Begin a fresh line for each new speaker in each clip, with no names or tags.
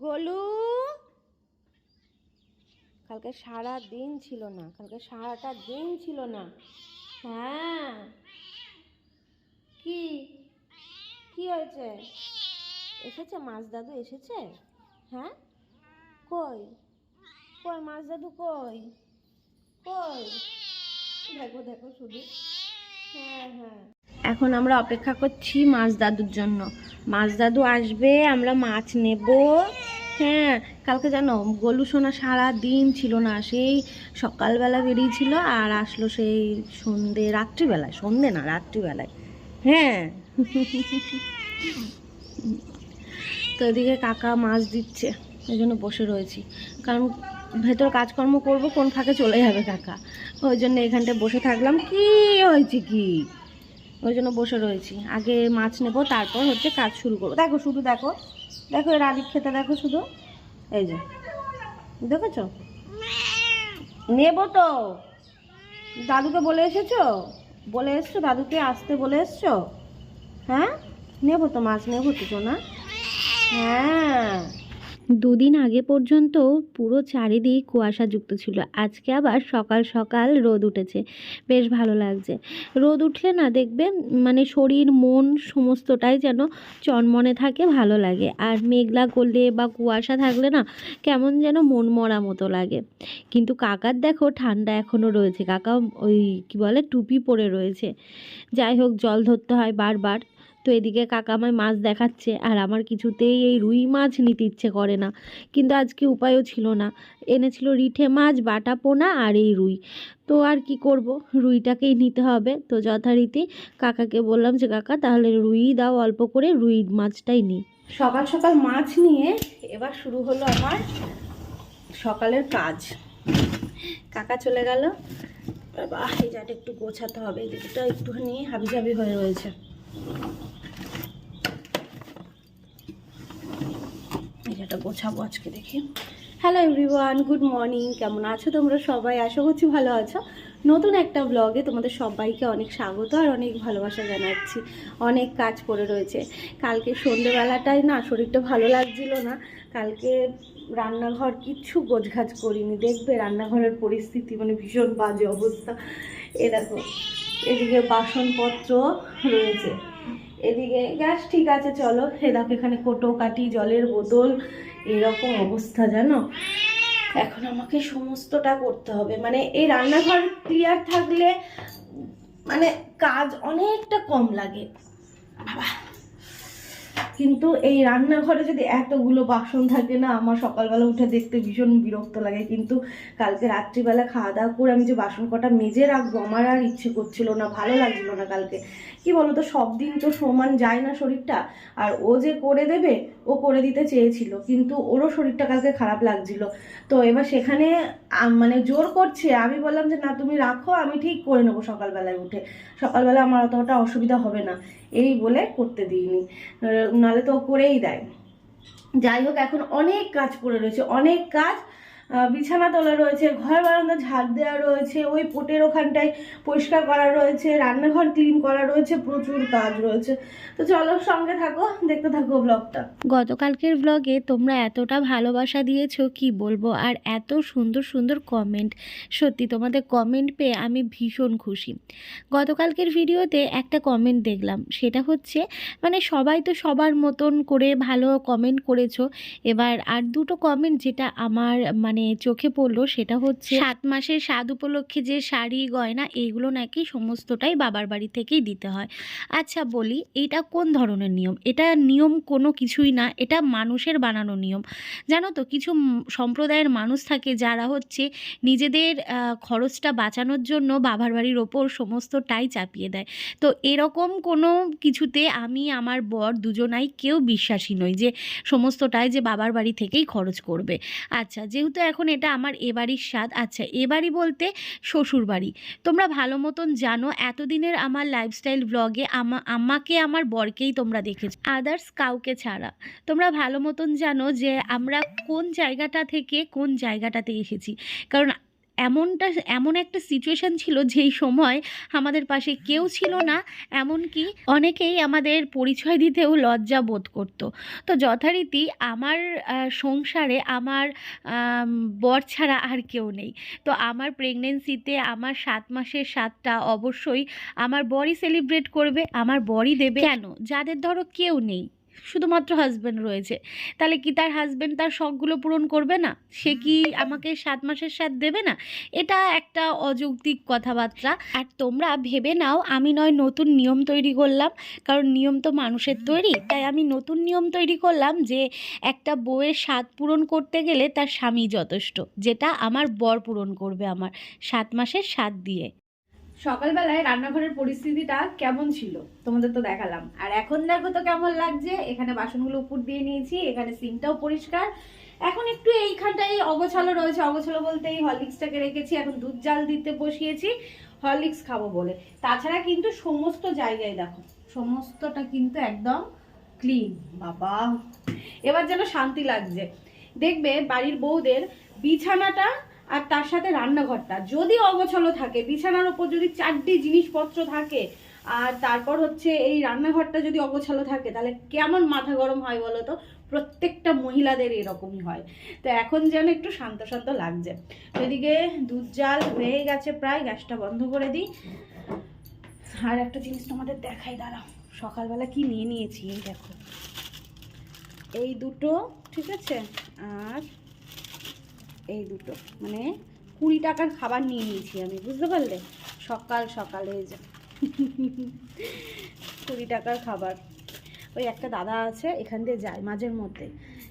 গোলু। কালকে সারা দিন ছিল না, কালকে সারাটা দিন ছিল না। হ্যাঁ। কি? কি হয়েছে? এসেছে? মাছ দাদু এসেছে? হ্যাঁ? কই? কই মাছ দাদু কই? কই? দেখো দেখো শুধু। হ্যাঁ হ্যাঁ। এখন আমরা অপেক্ষা করছি মাছ দাদুর জন্য। মাছ দাদু আসবে, আমরা মাছ নেব। হ্যাঁ কালকে জানো, গলু সোনা সারা দিন ছিল না, সেই সকালবেলা বেরিয়েছিল আর আসলো সেই সন্ধে, রাত্রিবেলায়, সন্ধে না, রাত্রিবেলায়। হ্যাঁ। তো এদিকে কাকা মাছ দিচ্ছে ওই জন্য বসে রয়েছি। কারণ ভেতর কাজকর্ম করব, কোন ফাঁকে চলে যাবে কাকা। ওই জন্য এখানটায় বসে থাকলাম, কি হয়েছে কি? ওই জন্য বসে রয়েছি। আগে মাছ নেব, তারপর হচ্ছে কাজ শুরু করব। দেখো, শুধু দেখো। দেখো এর আদিক খেতে দেখো শুধু। এই যে। দেখেছ? নেব তো। দাদুকে বলে এসেছ? বলে এসছো? দাদুকে আসতে বলে এসছো? হ্যাঁ? নেব তো মাছ, নেব তো না হ্যাঁ। দুদিন আগে পর্যন্ত পুরো চারিদিক কুয়াশাযুক্ত ছিল। আজকে আবার সকাল সকাল রোদ উঠেছে। বেশ ভালো লাগছে। রোদ উঠলে না দেখবে মানে শরীর, মন সমস্তটাই যেন চনমনে থাকে, ভালো লাগে। আর মেঘলা করলে বা কুয়াশা থাকলে না কেমন যেন মন মরা মতো লাগে। কিন্তু কাকার দেখো ঠান্ডা এখনও রয়েছে। কাকা ওই কি বলে, টুপি পরে রয়েছে। যাই হোক, জল ধরতে হয় বারবার। এদিকে কাকা আমায় মাছ দেখাচ্ছে আর আমার কিছুতেই এই রুই মাছ নিতে ইচ্ছে করে না। কিন্তু আজকে উপায়ও ছিল না। এনেছিল রিঠে মাছ, বাটা পোনা আর এই রুই। তো আর কি করব? রুইটাকেই নিতে হবে। তো যথারীতি কাকাকে বললাম যে, কাকা, তাহলে রুই দাও অল্প করে, রুই মাছটাই নিই সকাল সকাল মাছ নিয়ে এবার শুরু হলো আমার সকালের কাজ। কাকা চলে গেল। বাহ, এই একটু গোছাতে হবে। এদিকটা একটুখানি হাবিজাবি হয়ে রয়েছে। এটা গোছাবো আজকে দেখি। হ্যালো এভরিওয়ান গুড মর্নিং কেমন আছো তোমরা সবাই? আশা করছি ভালো আছো। নতুন একটা ব্লগে তোমাদের সবাইকে অনেক স্বাগত আর অনেক ভালোবাসা জানাচ্ছি। অনেক কাজ পড়ে রয়েছে। কালকে সন্ধেবেলাটায় না শরীরটা ভালো লাগছিল না। কালকে রান্নাঘর কিচ্ছু গোছগাছ করিনি। দেখবে রান্নাঘরের পরিস্থিতি মানে ভীষণ বাজে অবস্থা। এ দেখো, এদিকে বাসনপত্র রয়েছে। এদিকে, গ্যাস ঠিক আছে, চলো। সে দেখো, এখানে কোটো কাটি, জলের বোতল, এরকম অবস্থা, জানো? এখন আমাকে সমস্তটা করতে হবে। মানে এই রান্নাঘর ক্লিয়ার থাকলে মানে কাজ অনেকটা কম লাগে। বাবা কিন্তু এই রান্নাঘরে যদি এতগুলো বাসন থাকে না, আমার সকালবেলা উঠে দেখতে ভীষণ বিরক্ত লাগে। কিন্তু কালকে রাত্রিবেলা খাওয়া দাওয়া করে আমি যে বাসন কটা মেজে রাখব, আমার আর ইচ্ছে করছিল না, ভালো লাগছিল না কালকে। কি বলো তো সব দিন তো সমান যায় না শরীরটা। আর ও যে করে দেবে, ও করে দিতে চেয়েছিল, কিন্তু ওরও শরীরটা কালকে খারাপ লাগছিল। তো এবার সেখানে মানে জোর করছে, আমি বললাম যে, না, তুমি রাখো, আমি ঠিক করে নেব সকালবেলায় উঠে। সকালবেলা আমার অতটা অসুবিধা হবে না। এই বলে করতে দিইনি। নাহলে তো করেই দেয়। যাই হোক, এখন অনেক কাজ করে রয়েছে, অনেক কাজ বিছানা তোলা রয়েছে, ঘর বারান্দা ঝাড় দেওয়া রয়েছে, ওই পোটের ওখানটায় পরিষ্কার করা রয়েছে, রান্নাঘর ক্লিন করা রয়েছে, প্রচুর কাজ রয়েছে। তো চলো সঙ্গে থাকো, দেখতে থাকো ব্লগটা গতকালকের ব্লগে তোমরা এতটা ভালোবাসা দিয়েছ, কি বলব? আর এত সুন্দর সুন্দর কমেন্ট সত্যি, তোমাদের কমেন্ট পেয়ে আমি ভীষণ খুশি। গতকালকের ভিডিওতে একটা কমেন্ট দেখলাম, সেটা হচ্ছে মানে সবাই তো সবার মতন করে ভালো কমেন্ট করেছ। এবার আর দুটো কমেন্ট যেটা আমার মানে চোখে পড়ল সেটা হচ্ছে সাত মাসের স্বাদ উপলক্ষে যে শাড়ি, গয়না এইগুলো নাকি সমস্তটাই বাবার বাড়ি থেকেই দিতে হয়। আচ্ছা বলি, এটা কোন ধরনের নিয়ম? এটা নিয়ম কোনো কিছুই না, এটা মানুষের বানানো নিয়ম। জানো তো, কিছু সম্প্রদায়ের মানুষ থাকে যারা হচ্ছে নিজেদের খরচটা বাঁচানোর জন্য বাবার বাড়ির ওপর সমস্তটাই চাপিয়ে দেয়। তো এরকম কোনো কিছুতে আমি, আমার বর দুজনাই কেউ বিশ্বাসী নই যে সমস্তটাই যে বাবার বাড়ি থেকেই খরচ করবে। আচ্ছা যেহেতু এখন এটা আমার এ বাড়ির স্বাদ। আচ্ছা এ বাড়ি বলতে শ্বশুর বাড়ি তোমরা ভালো মতন জানো, এতদিনের আমার লাইফস্টাইল ব্লগে আমা, আমাকে, আমার বরকেই তোমরা দেখেছ আদার্স কাউকে ছাড়া। তোমরা ভালো মতন জানো যে আমরা কোন জায়গাটা থেকে কোন জায়গাটাতে এসেছি। কারণ এমনটা এমন একটা সিচুয়েশন ছিল যেই সময় আমাদের পাশে কেউ ছিল না এমনকি অনেকেই আমাদের পরিচয় দিতেও লজ্জা বোধ করতো। তো যথারীতি আমার সংসারে আমার বর ছাড়া আর কেউ নেই। তো আমার প্রেগনেন্সিতে আমার সাত মাসের সাতটা অবশ্যই আমার বরই সেলিব্রেট করবে আমার বরই দেবে। কেন? যাদের ধরো কেউ নেই। শুধুমাত্র হাজব্যান্ড রয়েছে। তাহলে কি তার হাজব্যান্ড তার শখগুলো পূরণ করবে না? সে কি আমাকে সাত মাসের সাথ দেবে না? এটা একটা অযৌক্তিক কথাবার্তা। আর তোমরা ভেবে নাও আমি নয় নতুন নিয়ম তৈরি করলাম। কারণ নিয়ম তো মানুষের তৈরি। তাই আমি নতুন নিয়ম তৈরি করলাম যে একটা বউয়ের স্বাদ পূরণ করতে গেলে তার স্বামী যথেষ্ট। যেটা আমার বর পূরণ করবে আমার সাত মাসের স্বাদ দিয়ে। সকালবেলায় রান্নাঘরের পরিস্থিতিটা কেমন ছিল? তোমাদের তো দেখালাম। আর এখন দেখো তো কেমন লাগছে। এখানে বাসনগুলো উপর দিয়ে নিয়েছি, এখানে সিঙ্কটাও পরিষ্কার। এখন একটু এইখানটাই অগোছালো রয়েছে। অগোছালো বলতে এই হরলিক্সটাকে রেখেছি, এখন দুধ জাল দিতে বসিয়েছি। হরলিক্স খাব বলে। তাছাড়া কিন্তু সমস্ত জায়গায় দেখো, সমস্তটা কিন্তু একদম ক্লিন বাবা! এবার যেন শান্তি লাগছে। দেখবে বাড়ির বউদের বিছানাটা আর তার সাথে রান্নাঘরটা। যদি অগোছালো থাকে, বিছানার উপর যদি চারটি জিনিসপত্র থাকে, আর তারপর হচ্ছে এই রান্নাঘরটা যদি অগোছালো থাকে, তাহলে কেমন মাথা গরম হয় বলো তো? প্রত্যেকটা মহিলাদের এরকমই হয়। তো এখন যেন একটু শান্ত শান্ত লাগছে। এদিকে দুধ জাল হয়ে গেছে প্রায়, গ্যাসটা বন্ধ করে দিই। আর একটা জিনিস তোমাদের দেখাই, দাঁড়াও। সকালবেলা কি নিয়ে নিয়েছি, এই দেখো। এই দুটো, ঠিক আছে? আর এই দুটো। মানে কুড়ি টাকার খাবার নিয়ে নিয়েছি আমি, বুঝতে পারলে? সকাল সকালে যে। কুড়ি টাকার খাবার। ওই একটা দাদা আছে, এখান দিয়ে যায় মাঝের মধ্যে।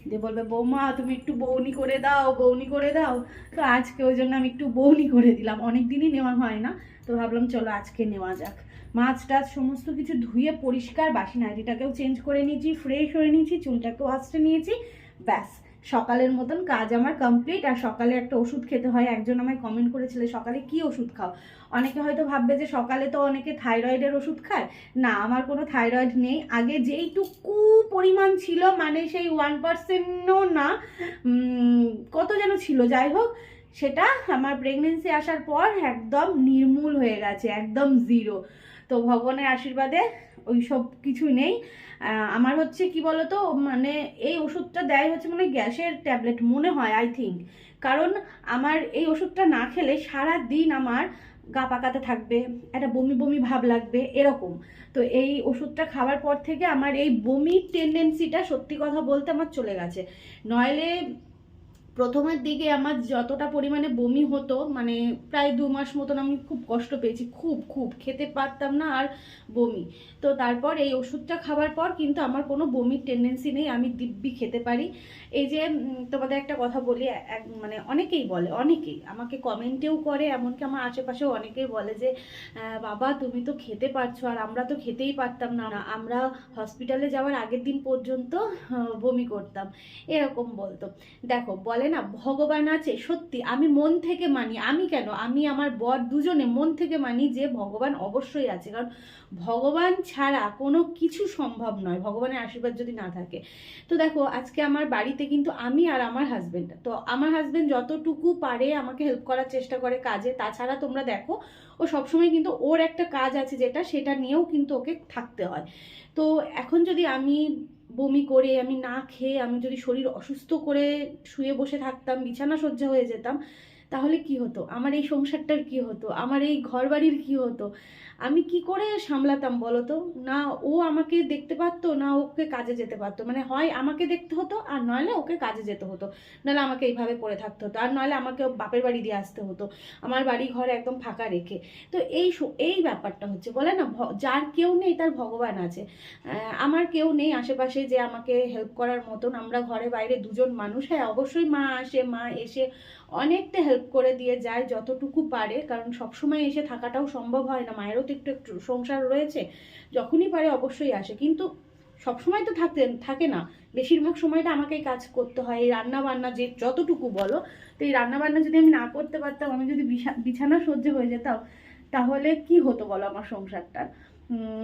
দিয়ে বলবে, বৌমা, তুমি একটু বৌনি করে দাও, বৌনি করে দাও। তো আজকে ওই জন্য আমি একটু বৌনি করে দিলাম। অনেক দিনই নেওয়া হয় না, তো ভাবলাম চলো আজকে নেওয়া যাক। মাছ টাছ সমস্ত কিছু ধুয়ে পরিষ্কার, বাসি নাইটিটাকেও চেঞ্জ করে নিয়েছি ফ্রেশ হয়ে নিয়েছি, চুলটাকেও আসতে নিয়েছি, ব্যাস। সকালের মতন কাজ আমার কমপ্লিট আর সকালে একটা ওষুধ খেতে হয়। একজন আমায় কমেন্ট করেছিল, সকালে কি ওষুধ খাও? অনেকে হয়তো ভাববে যে সকালে তো অনেকে থাইরয়েডের ওষুধ খায়। না, আমার কোনো থাইরয়েড নেই। আগে যেইটুকু পরিমাণ ছিল মানে সেই ওয়ান পার্সেন্টও না কত যেন ছিল, যাই হোক, সেটা আমার প্রেগনেন্সি আসার পর একদম নির্মূল হয়ে গেছে, একদম জিরো তো ভগবানের আশীর্বাদে ওই সব কিছু নেই। আমার হচ্ছে কি বলতো মানে এই ওষুধটা দেয় হচ্ছে মানে গ্যাসের ট্যাবলেট, মনে হয় আই থিঙ্ক কারণ আমার এই ওষুধটা না খেলে সারা দিন আমার গা পাকাতে থাকবে, একটা বমি বমি ভাব লাগবে, এরকম। তো এই ওষুধটা খাওয়ার পর থেকে আমার এই বমির টেন্ডেন্সিটা সত্যি কথা বলতে আমার চলে গেছে। নইলে প্রথমের দিকে আমার যতটা পরিমাণে বমি হতো মানে প্রায় দু মাস মতন আমি খুব কষ্ট পেয়েছি, খুব খুব। খেতে পারতাম না আর বমি। তো তারপর এই ওষুধটা খাওয়ার পর কিন্তু আমার কোনো বমির টেন্ডেন্সি নেই, আমি দিব্যি খেতে পারি। এই যে তোমাদের একটা কথা বলি মানে অনেকেই বলে, অনেকেই আমাকে কমেন্টেও করে, এমনকি আমার আশেপাশেও অনেকেই বলে যে বাবা, তুমি তো খেতে পারছ, আর আমরা তো খেতেই পারতাম না। আমরা হসপিটালে যাওয়ার আগের দিন পর্যন্ত বমি করতাম। এরকম বলতো। দেখো, বলে না, ভগবান আছে, সত্যি, আমি মন থেকে মানি, আমি কেন? আমি আমার বর দুজনে মন থেকে মানি যে ভগবান অবশ্যই আছে। কারণ ভগবান ছাড়া কোনো কিছু সম্ভব নয়, ভগবানের আশীর্বাদ যদি না থাকে। তো দেখো, আজকে আমার বাড়িতে কিন্তু আমি আর আমার হাজব্যান্ড তো আমার হাজব্যান্ড যতটুকু পারে আমাকে হেল্প করার চেষ্টা করে কাজে। তাছাড়া তোমরা দেখো, ও সবসময় কিন্তু ওর একটা কাজ আছে যেটা, সেটা নিয়েও কিন্তু ওকে থাকতে হয়। তো এখন যদি আমি বমি করে, আমি না খেয়ে, আমি যদি শরীর অসুস্থ করে শুয়ে বসে থাকতাম, বিছানা সজ্জা হয়ে যেতাম তাহলে কি হতো? আমার এই সংসারটার কি হতো? আমার এই ঘর বাড়ির কি হতো? আমি কি করে সামলাতাম বলো তো না, ও আমাকে দেখতে পারতো, না ওকে কাজে যেতে পারতো। মানে হয় আমাকে দেখতে হতো, আর নইলে ওকে কাজে যেতে হতো। নাহলে আমাকে এইভাবে পড়ে থাকতে হতো। আর নইলে আমাকে বাপের বাড়ি দিয়ে আসতে হতো। আমার বাড়ি ঘর একদম ফাঁকা রেখে। তো এই এই ব্যাপারটা হচ্ছে, বলে না যার কেউ নেই তার ভগবান আছে। আমার কেউ নেই আশেপাশে যে আমাকে হেল্প করার মতন। আমরা ঘরে বাইরে দুজন মানুষ। হ্যাঁ অবশ্যই মা আসে, মা এসে অনেকটা হেল্প করে দিয়ে যায় যতটুকু পারে, কারণ সবসময় এসে থাকাটাও সম্ভব হয় না। মায়েরও তো একটু একটু সংসার রয়েছে, যখনই পারে অবশ্যই আসে। কিন্তু সবসময় তো থাকতে, থাকে না। বেশিরভাগ সময়টা আমাকেই কাজ করতে হয়, এই রান্না বান্না যে যতটুকু বলো। তো এই রান্না বান্না যদি আমি না করতে পারতাম, আমি যদি বিছা- বিছানা সহ্য হয়ে যেতাম, তাহলে কি হতো বলো আমার সংসারটা?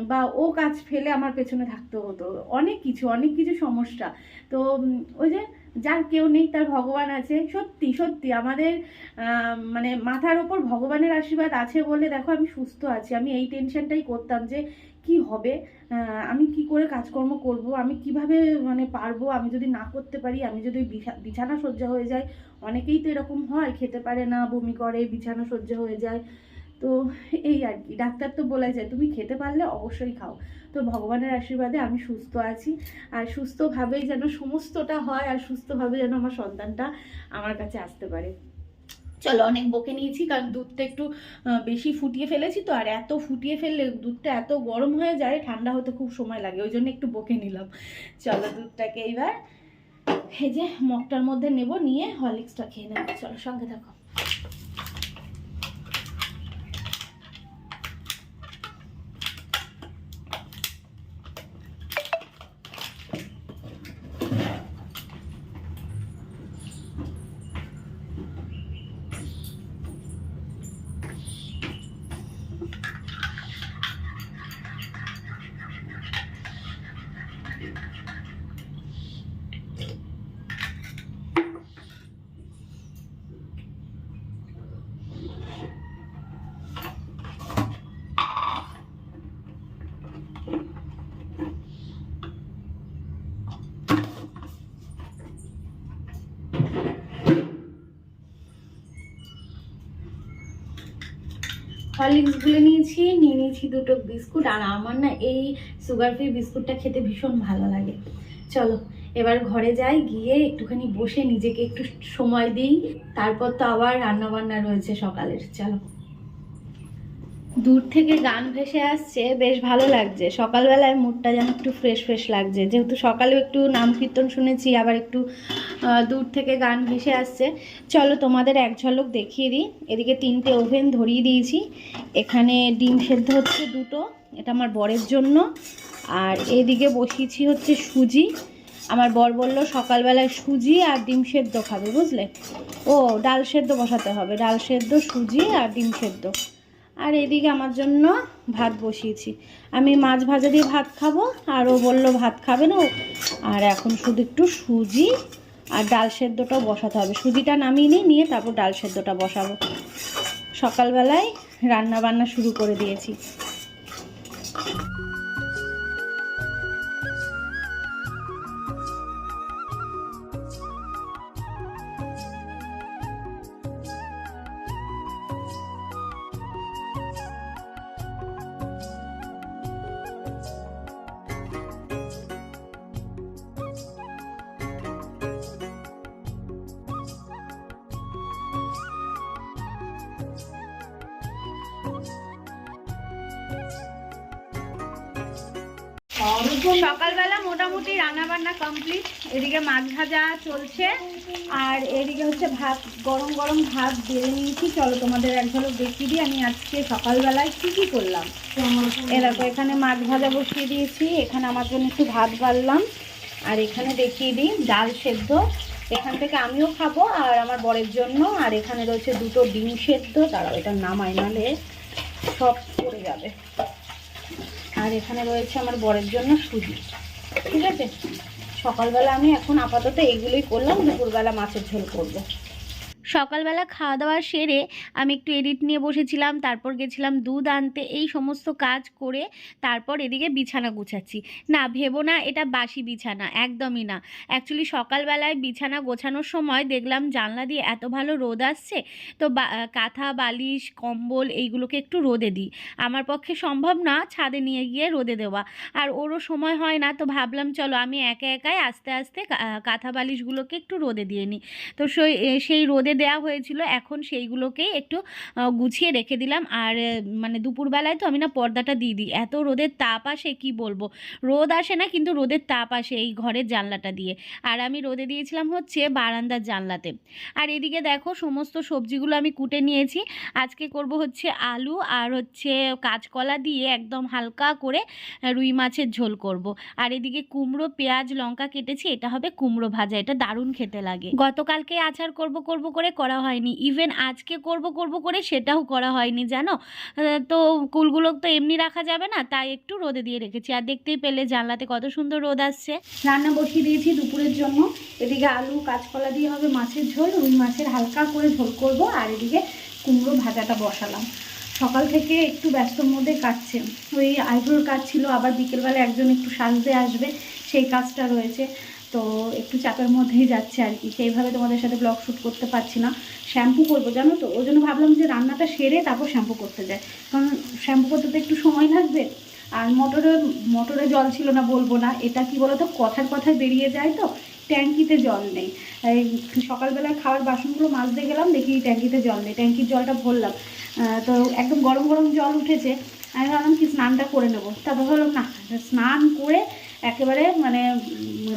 বা ও কাজ ফেলে আমার পেছনে থাকতে হতো। অনেক কিছু অনেক কিছু সমস্যা। তো ওই যে যার কেউ নেই, তার ভগবান আছে। সত্যি সত্যি, আমাদের মানে মাথার ওপর ভগবানের আশীর্বাদ আছে বলে দেখো আমি সুস্থ আছি। আমি এই টেনশনটাই করতাম যে কি হবে? আমি কি করে কাজকর্ম করব? আমি কীভাবে মানে পারব? আমি যদি না করতে পারি, আমি যদি বিছা- বিছানা সজ্জা হয়ে যায় অনেকেই তো এরকম হয়, খেতে পারে না, বমি করে, বিছানা সজ্জা হয়ে যায়। তো এই আর কি, ডাক্তার তো বলে যায়, তুমি খেতে পারলে অবশ্যই খাও। তো ভগবানের আশীর্বাদে আমি সুস্থ আছি, আর সুস্থভাবেই যেন সমস্তটা হয়, আর সুস্থভাবে যেন আমার সন্তানটা আমার কাছে আসতে পারে। চলো, অনেক বকে নিয়েছি, কারণ দুধটা একটু বেশি ফুটিয়ে ফেলেছি তো, আর এত ফুটিয়ে ফেললে দুধটা এত গরম হয়ে যায়, ঠান্ডা হতে খুব সময় লাগে, ওই জন্য একটু বকে নিলাম। চলো, দুধটাকে এইবার এই যে মগটার মধ্যে নেব, নিয়ে হরলিক্সটা খেয়ে নেব। চলো, সঙ্গে থাকো। হরলিক্স গুলে নিয়েছি, নিয়ে নিয়েছি দুটো বিস্কুট আর আমার না এই সুগার ফ্রি বিস্কুটটা খেতে ভীষণ ভালো লাগে। চলো, এবার ঘরে যাই, গিয়ে একটুখানি বসে নিজেকে একটু সময় দিই। তারপর তো আবার রান্নাবান্না রয়েছে সকালের, চলো। দূর থেকে গান ভেসে আসছে, বেশ ভালো লাগছে। সকালবেলায় মুডটা যেন একটু ফ্রেশ ফ্রেশ লাগছে। যেহেতু সকালেও একটু নাম কীর্তন শুনেছি, আবার একটু দূর থেকে গান ভেসে আসছে। চলো তোমাদের এক ঝলক দেখিয়ে দিই। এদিকে তিনটে ওভেন ধরিয়ে দিয়েছি। এখানে ডিম সেদ্ধ হচ্ছে দুটো, এটা আমার বরের জন্য। আর এদিকে বসিয়েছি হচ্ছে সুজি। আমার বর বলল সকালবেলায় সুজি আর ডিম সেদ্ধ খাবে, বুঝলে? ও, ডাল সেদ্ধ বসাতে হবে। ডাল সেদ্ধ, সুজি আর ডিম সেদ্ধ। আর এদিকে আমার জন্য ভাত বসিয়েছি। আমি মাছ ভাজা দিয়ে ভাত খাব, আর ও বলল ভাত খাবে না আর এখন শুধু একটু সুজি আর ডাল সেদ্ধটাও বসাতে হবে। সুজিটা নামিয়ে নিই নিয়ে তারপর ডাল সেদ্ধটা বসাবো। সকালবেলায় রান্না বান্না শুরু করে দিয়েছি। সকালবেলা মোটামুটি রান্না বান্না কমপ্লিট। এদিকে মাছ ভাজা চলছে। আর এদিকে হচ্ছে ভাত, গরম গরম ভাত বেড়ে নিয়েছি। চলো তোমাদের এক ঝলক দেখিয়ে দিই। আমি আজকে সকালবেলায় কী কী করলাম? এ দেখো, এখানে মাছ ভাজা বসিয়ে দিয়েছি। এখানে আমার জন্য একটু ভাত বাড়লাম। আর এখানে দেখিয়ে দিই, ডাল সেদ্ধ। এখান থেকে আমিও খাব আর আমার বরের জন্য। আর এখানে রয়েছে দুটো ডিম সেদ্ধ। তারা এটা নামাই নালে সব পড়ে যাবে। আর এখানে রয়েছে আমার বরের জন্য সুজি ঠিক আছে সকালবেলা আমি এখন আপাতত এগুলোই করলাম, দুপুরবেলা মাছের ঝোল করব। সকালবেলা খাওয়া দাওয়া সেরে আমি একটু এডিট নিয়ে বসেছিলাম, তারপর গেছিলাম দুধ আনতে, এই সমস্ত কাজ করে তারপর এদিকে বিছানা গুছাচ্ছি। না, ভেবো না, এটা বাসি বিছানা, একদমই না। অ্যাকচুয়ালি সকালবেলায় বিছানা গোছানোর সময় দেখলাম জানলা দিয়ে এত ভালো রোদ আসছে, তো কাঁথা, বালিশ, কম্বল এইগুলোকে একটু রোদে দিই। আমার পক্ষে সম্ভব না ছাদে নিয়ে গিয়ে রোদে দেওয়া। আর ওরও সময় হয় না, তো ভাবলাম চলো আমি একা একাই আস্তে আস্তে কাঁথা, বালিশগুলোকে একটু রোদে দিয়ে নিই। তো সেই সেই রোদে দেওয়া হয়েছিল, এখন সেইগুলোকেই একটু গুছিয়ে রেখে দিলাম। আর মানে দুপুরবেলায় তো আমি না পর্দাটা দিয়ে দিই। এত রোদের তাপ আসে, কি বলব? রোদ আসে না, কিন্তু রোদের তাপ আসে এই ঘরের জানলাটা দিয়ে। আর আমি রোদে দিয়েছিলাম হচ্ছে বারান্দার জানলাতে। আর এদিকে দেখো, সমস্ত সবজিগুলো আমি কুটে নিয়েছি। আজকে করব হচ্ছে আলু আর হচ্ছে কাঁচকলা দিয়ে একদম হালকা করে রুই মাছের ঝোল করব। আর এদিকে কুমড়ো, পেঁয়াজ, লঙ্কা কেটেছি, এটা হবে কুমড়ো ভাজা, এটা দারুণ খেতে লাগে। গতকালকে আচার করব করব করে
করে করা হয়নি। ইভেন আজকে করব করব করে সেটাও করা হয়নি, জানো? তো কুলগুলো তো এমনি রাখা যাবে না, তাই একটু রোদে দিয়ে রেখেছি। আর দেখতেই পেলে জানলাতে কত সুন্দর রোদ আসছে।
রান্না বসিয়ে দিয়েছি দুপুরের জন্য। এদিকে আলু, কাঁচকলা দিয়ে হবে মাছের ঝোল, রুই মাছের হালকা করে ঝোল করব, আর এদিকে কুমড়ো ভাজাটা বসালাম। সকাল থেকে একটু ব্যস্তর মধ্যে কাটছে। ওই আইব্রোর কাজ ছিল, আবার বিকেলবেলা একজন একটু সাজতে আসবে, সেই কাজটা রয়েছে। তো একটু চাপের মধ্যেই যাচ্ছে আর কি। সেইভাবে তোমাদের সাথে ব্লগ শ্যুট করতে পারছি না। শ্যাম্পু করব, জানো তো? ওই জন্য ভাবলাম যে রান্নাটা সেরে তারপর শ্যাম্পু করতে যায় কারণ শ্যাম্পু করতে তো একটু সময় লাগবে। আর মোটরে মোটরে জল ছিল না বলব না। এটা কি বলতো? কথার কথায় বেরিয়ে যায় তো। ট্যাঙ্কিতে জল নেই। সকালবেলায় খাওয়ার বাসনগুলো মাজতে গেলাম, দেখি ট্যাঙ্কিতে জল নেই। ট্যাঙ্কির জলটা ভরলাম। তো একদম গরম গরম জল উঠেছে। আমি ভাবলাম কি স্নানটা করে নেব। তারপর ভাবলাম না, স্নান করে একেবারে মানে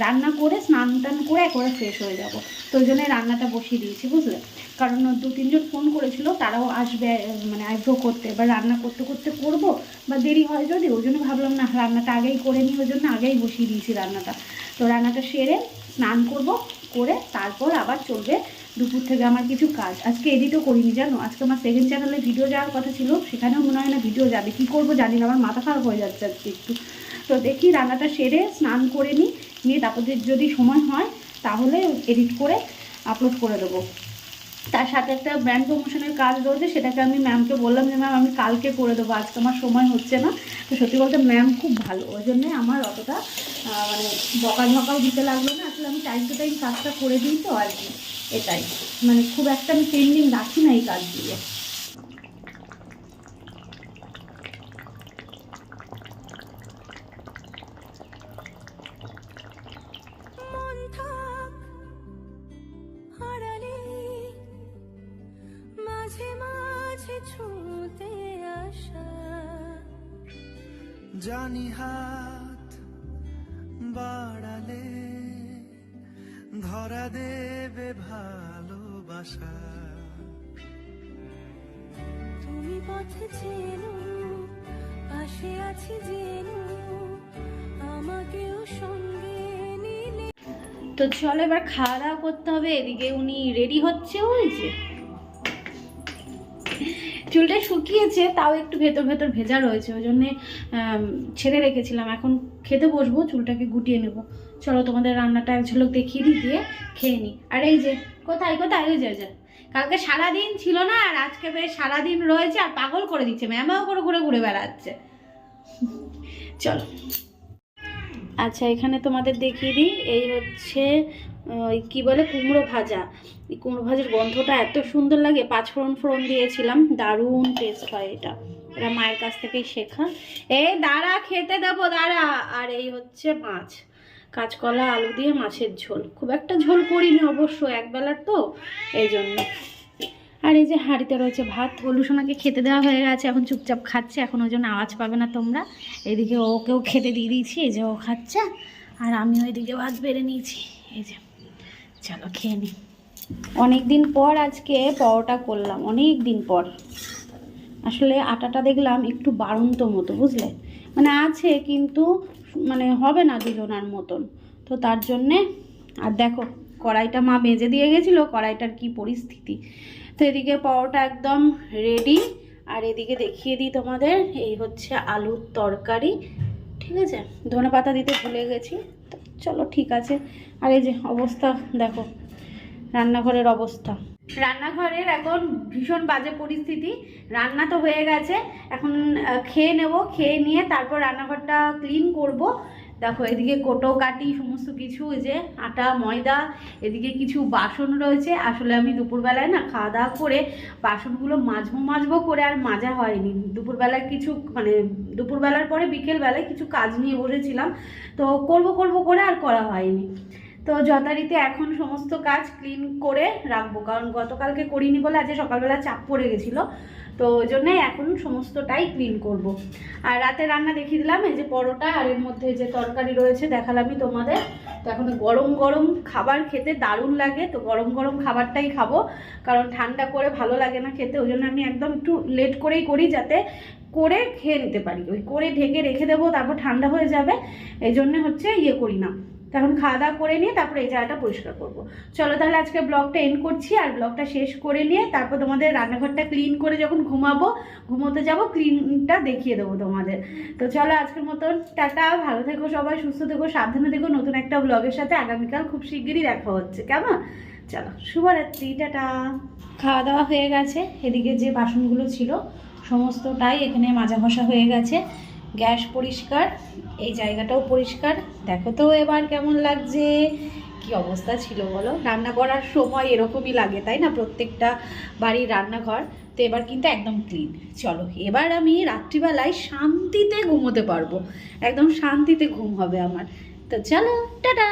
রান্না করে স্নান টান করে একেবারে ফ্রেশ হয়ে যাব। তো ওই রান্নাটা বসিয়ে দিয়েছি, বুঝলে? কারণ দু তিনজন ফোন করেছিল, তারাও আসবে মানে আইব্রো করতে, এবার রান্না করতে করতে করব, বা দেরি হয় যদি ওই জন্য ভাবলাম না, রান্নাটা আগেই করে নিই, ওই জন্য আগেই বসিয়ে দিয়েছি রান্নাটা। তো রান্নাটা সেরে স্নান করব, করে তারপর আবার চলবে দুপুর থেকে আমার কিছু কাজ। আজকে এডিটও করিনি, জানো? আজকে আমার সেকেন্ড চ্যানেলে ভিডিও যাওয়ার কথা ছিল, সেখানেও মনে হয় না ভিডিও যাবে। কি করব জানি না, আমার মাথা খারাপ হয়ে যাচ্ছে আজকে একটু। তো দেখি রান্নাটা সেরে স্নান করে নিই, নিয়ে তারপর যদি সময় হয়, তাহলে এডিট করে আপলোড করে দেবো। তার সাথে একটা ব্র্যান্ড প্রমোশনের কাজ রয়েছে, সেটাকে আমি ম্যামকে বললাম যে ম্যাম আমি কালকে করে দেবো, আজকে আমার সময় হচ্ছে না। তো সত্যি বলতে ম্যাম খুব ভালো, ওই জন্যে আমার অতটা মানে বকাঝকাও দিতে লাগল না। আসলে আমি টাইম টু টাইম কাজটা করে দিই তো, আর কি, এটাই। মানে খুব একটা আমি পেন্ডিং রাখি না এই কাজ
জানি হাত বাড়ালে ধরা দেবে ভালোবাসা।
তুমি পথ চেনো পাশে আছি জেনো আমাকেও সঙ্গে নিলে।
তো চলো এবার খাওয়া দাওয়া করতে হবে এদিকে উনি রেডি হচ্ছে ওই যে চুলটা শুকিয়েছে, তাও একটু ভেতর ভেতর ভেজা রয়েছে ওই জন্যে ছেড়ে রেখেছিলাম। এখন খেতে বসবো, চুলটাকে গুটিয়ে নেব। চলো তোমাদের রান্নাটা এক ঝলক দেখিয়ে দিই, দিয়ে খেয়ে নিই। আর এই যে, কোথায় কোথায়? ওই যে যে। কালকে সারাদিন ছিল না, আর আজকে বেশ সারাদিন রয়েছে, আর পাগল করে দিচ্ছে, ম্যামাও করে ঘুরে ঘুরে বেড়াচ্ছে। চলো। আচ্ছা এখানে তোমাদের দেখিয়ে দিই। এই হচ্ছে ওই কী বলে, কুমড়ো ভাজা। এই কুমড়ো ভাজার গন্ধটা এত সুন্দর লাগে পাঁচ ফোড়ন ফোড়ন দিয়েছিলাম। দারুণ টেস্ট হয় এটা। এটা মায়ের কাছ থেকেই শেখা। এই দাঁড়া, খেতে দেবো, দাঁড়া। আর এই হচ্ছে মাছ। কাঁচকলা, আলু দিয়ে মাছের ঝোল। খুব একটা ঝোল করিনি অবশ্য, একবেলার তো। এই জন্য। আর এই যে হাঁড়িতে রয়েছে ভাত হলুসোনাকে খেতে দেওয়া হয়ে গেছে, এখন চুপচাপ খাচ্ছে, এখন ওই জন্য আওয়াজ পাবে না তোমরা। এদিকে ওকেও খেতে দিয়ে দিয়েছি, এই যে ও খাচ্ছে, আর আমিও এদিকে ভাত বেড়ে নিয়েছি, এই যে। চলো খেয়ে নিই অনেক দিন পর আজকে পরোটা করলাম অনেক দিন পর। আসলে আটাটা দেখলাম একটু বাড়ন্ত মতো, বুঝলে? মানে আছে, কিন্তু মানে হবে না দুজনার মতন। তো তার জন্যে, আর দেখো, কড়াইটা মা বেজে দিয়ে গেছিল, কড়াইটার কি পরিস্থিতি। তো এদিকে পরোটা একদম রেডি আর এদিকে দেখিয়ে দিই তোমাদের, এই হচ্ছে আলুর তরকারি, ঠিক আছে? ধনে পাতা দিতে ভুলে গেছি, তো চলো ঠিক আছে। আর এই যে অবস্থা, দেখো, রান্নাঘরের অবস্থা। রান্নাঘরের এখন ভীষণ বাজে পরিস্থিতি, রান্না তো হয়ে গেছে, এখন খেয়ে নেব, খেয়ে নিয়ে তারপর রান্নাঘরটা ক্লিন করব দেখো, এদিকে কোটো কাটি সমস্ত কিছু যে আটা, ময়দা, এদিকে কিছু বাসন রয়েছে। আসলে আমি দুপুরবেলায় না খাওয়া দাওয়া করে বাসনগুলো মাজবো মাজবো করে আর মাজা হয়নি। দুপুরবেলায় কিছু মানে দুপুরবেলার পরে বিকেলবেলায় কিছু কাজ নিয়ে বসেছিলাম। তো করব করব করে আর করা হয়নি। তো যথারীতি এখন সমস্ত কাজ ক্লিন করে রাখব। কারণ গতকালকে করিনি বলে আজকে সকালবেলা চাপ পড়ে গেছিল। তো ওই জন্যে এখন সমস্তটাই ক্লিন করব। আর রাতে রান্না দেখিয়ে দিলাম, এই যে পরোটা আর এর মধ্যে যে তরকারি রয়েছে দেখালামই তোমাদের। তো এখন গরম গরম খাবার খেতে দারুণ লাগে, তো গরম গরম খাবারটাই খাব। কারণ ঠান্ডা করে ভালো লাগে না খেতে, ওই জন্য আমি একদম একটু লেট করেই করি যাতে করে খেয়ে নিতে পারি। ওই করে ঢেকে রেখে দেবো, তারপর ঠান্ডা হয়ে যাবে, এই জন্যে হচ্ছে ইয়ে করি না। তো এখন খাওয়া দাওয়া করে নিয়ে তারপরে এই জায়গাটা পরিষ্কার করব। চলো তাহলে আজকে ব্লগটা এন্ড করছি আর ব্লগটা শেষ করে নিয়ে তারপর তোমাদের রান্নাঘরটা ক্লিন করে যখন ঘুমাবো, ঘুমোতে যাব ক্লিনটা দেখিয়ে দেবো তোমাদের। তো চলো আজকের মতন, টাটা, ভালো থেকো সবাই, সুস্থ থেকো, সাবধানে থেকো, নতুন একটা ব্লগের সাথে আগামীকাল খুব শিগগিরই দেখা হচ্ছে, কেমন? চলো, শুভরাত্রি, টাটা। খাওয়া দাওয়া হয়ে গেছে, এদিকে যে বাসনগুলো ছিল, সমস্তটাই এখানে মাজা ঘষা হয়ে গেছে। গ্যাস পরিষ্কার, এই জায়গাটাও পরিষ্কার। দেখো তো এবার কেমন লাগছে? কি অবস্থা ছিল বলো? রান্না করার সময় এরকমই লাগে, তাই না? প্রত্যেকটা বাড়ির রান্নাঘর। তো এবার কিন্তু একদম ক্লিন চলো, এবার আমি রাত্রিবেলায় শান্তিতে ঘুমোতে পারব। একদম শান্তিতে ঘুম হবে আমার। তো চলো, টাটা!